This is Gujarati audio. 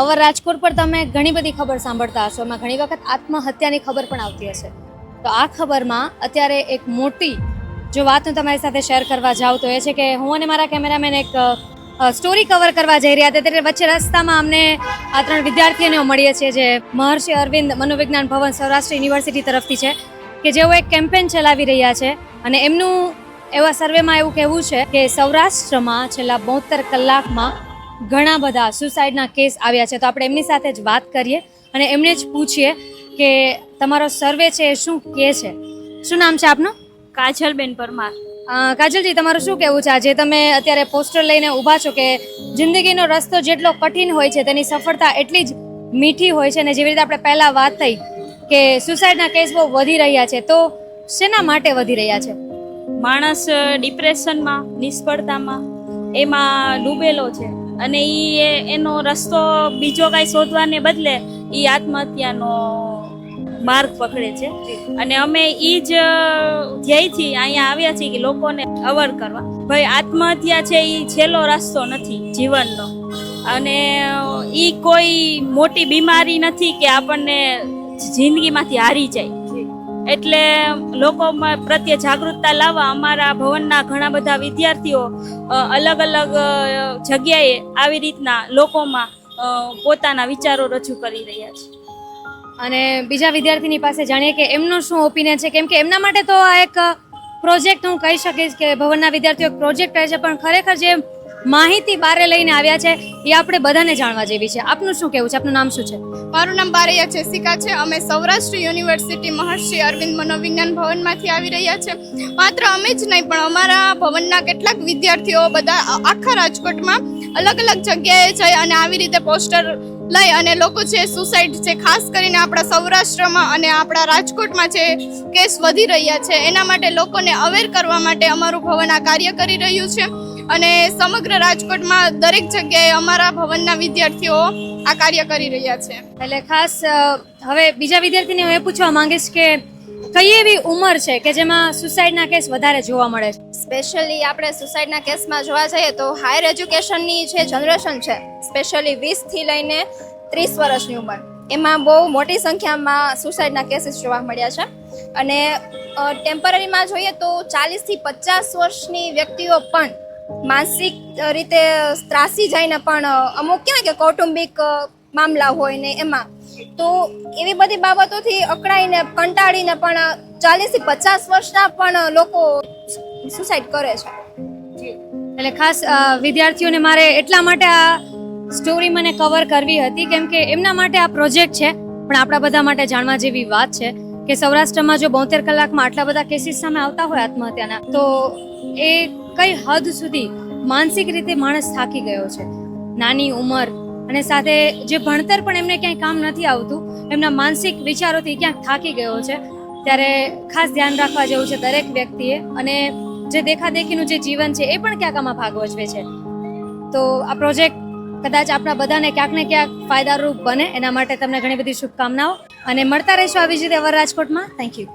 અવર રાજકોટ પર તમે ઘણી બધી ખબર સાંભળતા હશો. એમાં ઘણી વખત આત્મહત્યાની ખબર પણ આવતી હશે. તો આ ખબરમાં અત્યારે એક મોટી જો વાત હું તમારી સાથે શેર કરવા જાઉં તો એ છે કે હું અને મારા કેમેરામેન એક સ્ટોરી કવર કરવા જઈ રહ્યા હતા. ત્યારે વચ્ચે રસ્તામાં અમને આ ત્રણ વિદ્યાર્થીઓને મળીએ છીએ, જે મહર્ષિ અરવિંદ મનોવિજ્ઞાન ભવન સૌરાષ્ટ્ર યુનિવર્સિટી તરફથી છે, કે જેઓ એક કેમ્પેન ચલાવી રહ્યા છે. અને એમનું એવા સર્વેમાં એવું કહેવું છે કે સૌરાષ્ટ્રમાં છેલ્લા બોતેર કલાકમાં ઘણા બધા સુસાઇડના કેસ આવ્યા છે. તો આપણે એમની સાથે જ વાત કરીએ અને એમને જ પૂછીએ કે તમારો સર્વે છે એ શું કે છે? શું નામ છે આપનું? કાજલબેન પરમાર. કાજલજી તમારું શું કહેવું છે? આજે તમે અત્યારે પોસ્ટર લઈને ઊભા છો કે જિંદગીનો રસ્તો જેટલો કઠિન હોય છે તેની સફળતા એટલી જ મીઠી હોય છે અને જેવી રીતે આપણે પહેલાં વાત થઈ કે સુસાઇડના કેસ બહુ વધી રહ્યા છે તો શેના માટે વધી રહ્યા છે? માણસ ડિપ્રેશનમાં નિષ્ફળતામાં એમાં ડૂબેલો છે. અને એ- એનો રસ્તો બીજો કાંઈ શોધવાને બદલે ઈ આત્મહત્યાનો માર્ગ પકડે છે. અને અમે ઈ જ ધ્યેયથી અહીંયા આવ્યા છીએ કે લોકોને અવર કરવા. ભાઈ, આત્મહત્યા છે ઈ છેલ્લો રસ્તો નથી જીવનનો. અને ઈ કોઈ મોટી બીમારી નથી કે આપણને જિંદગીમાંથી હારી જાય. એટલે લોકોમાં પ્રત્યે જાગૃતતા લાવવા અમારા ભવનના ઘણા બધા વિદ્યાર્થીઓ અલગ અલગ જગ્યાએ આવી રીતના લોકોમાં પોતાના વિચારો રજૂ કરી રહ્યા છે. અને બીજા વિદ્યાર્થીની પાસે જાણીએ કે એમનું શું ઓપિનિયન છે? કેમ કે એમના માટે તો આ એક પ્રોજેક્ટ હું કહી શકીશ કે ભવનના વિદ્યાર્થીઓ પ્રોજેક્ટ રહે છે, પણ ખરેખર જે માહિતી બારે લઈને આવ્યા છે એ આપણે બધાને જાણવા જેવી છે. આપનું શું કહેવું છે? આપનું નામ શું છે? મારું નામ બારૈયા જેસિકા છે. અમે સૌરાષ્ટ્ર યુનિવર્સિટી મહર્ષિ અરવિંદ મનોવિજ્ઞાન ભવનમાંથી આવી રહ્યા છે. માત્ર અમે જ નહીં, પણ અમારા ભવનના કેટલાક વિદ્યાર્થીઓ બધા આખા રાજકોટમાં અલગ અલગ જગ્યાએ જઈ અને આવી રીતે પોસ્ટર લઈ અને લોકો છે સુસાઇડ છે, ખાસ કરીને આપણા સૌરાષ્ટ્રમાં અને આપણા રાજકોટમાં જે કેસ વધી રહ્યા છે, એના માટે લોકોને અવેર કરવા માટે અમારું ભવન આ કાર્ય કરી રહ્યું છે. અને સમગ્ર રાજકોટમાં દરેક જગ્યાએ અમારા ભવનના વિદ્યાર્થીઓ આ કાર્ય કરી રહ્યા છે. એટલે ખાસ હવે બીજા વિદ્યાર્થીને હું એ પૂછવા માંગીશ કે કઈ એવી ઉંમર છે કે જેમાં સુસાઇડના કેસ વધારે જોવા મળે છે? સ્પેશિયલી આપણે સુસાઇડના કેસમાં જોવા જઈએ તો હાયર એજ્યુકેશનની જે જનરેશન છે સ્પેશિયલી વીસથી લઈને ત્રીસ વર્ષની ઉંમર એમાં બહુ મોટી સંખ્યામાં સુસાઇડના કેસીસ જોવા મળ્યા છે. અને ટેમ્પરરીમાં જોઈએ તો ચાલીસથી પચાસ વર્ષની વ્યક્તિઓ પણ માનસિક રીતે ત્રાસી જઈને પણ અમુક કહેવાય કે કૌટુંબિક મામલા હોય ને એમાં. તો એવી બધી બાબતોથી અકળાઈને, કંટાળીને પણ ચાલીસથી પચાસ વર્ષના પણ લોકો સુસાઇડ કરે છે. એટલે ખાસ વિદ્યાર્થીઓને મારે એટલા માટે આ સ્ટોરી મને કવર કરવી હતી, કેમ કે એમના માટે આ પ્રોજેક્ટ છે, પણ આપણા બધા માટે જાણવા જેવી વાત છે કે સૌરાષ્ટ્રમાં જો બોતેર કલાકમાં આટલા બધા કેસીસ સામે આવતા હોય આત્મહત્યાના, તો એ કઈ હદ સુધી માનસિક રીતે માણસ થાકી ગયો છે? નાની ઉંમર અને સાથે જે ભણતર પણ એમને ક્યાંય કામ નથી આવતું, એમના માનસિક વિચારોથી ક્યાંક થાકી ગયો છે. ત્યારે ખાસ ધ્યાન રાખવા જેવું છે દરેક વ્યક્તિએ અને જે દેખાદેખીનું જે જીવન છે એ પણ ક્યાંક આમાં ભાગ ભજવે છે. તો આ પ્રોજેક્ટ કદાચ આપણા બધાને ક્યાંક ને ક્યાંક ફાયદારૂપ બને. એના માટે તમને ઘણી બધી શુભકામનાઓ. અને મળતા રહેશો આવી જ રીતે અવર રાજકોટમાં. Thank you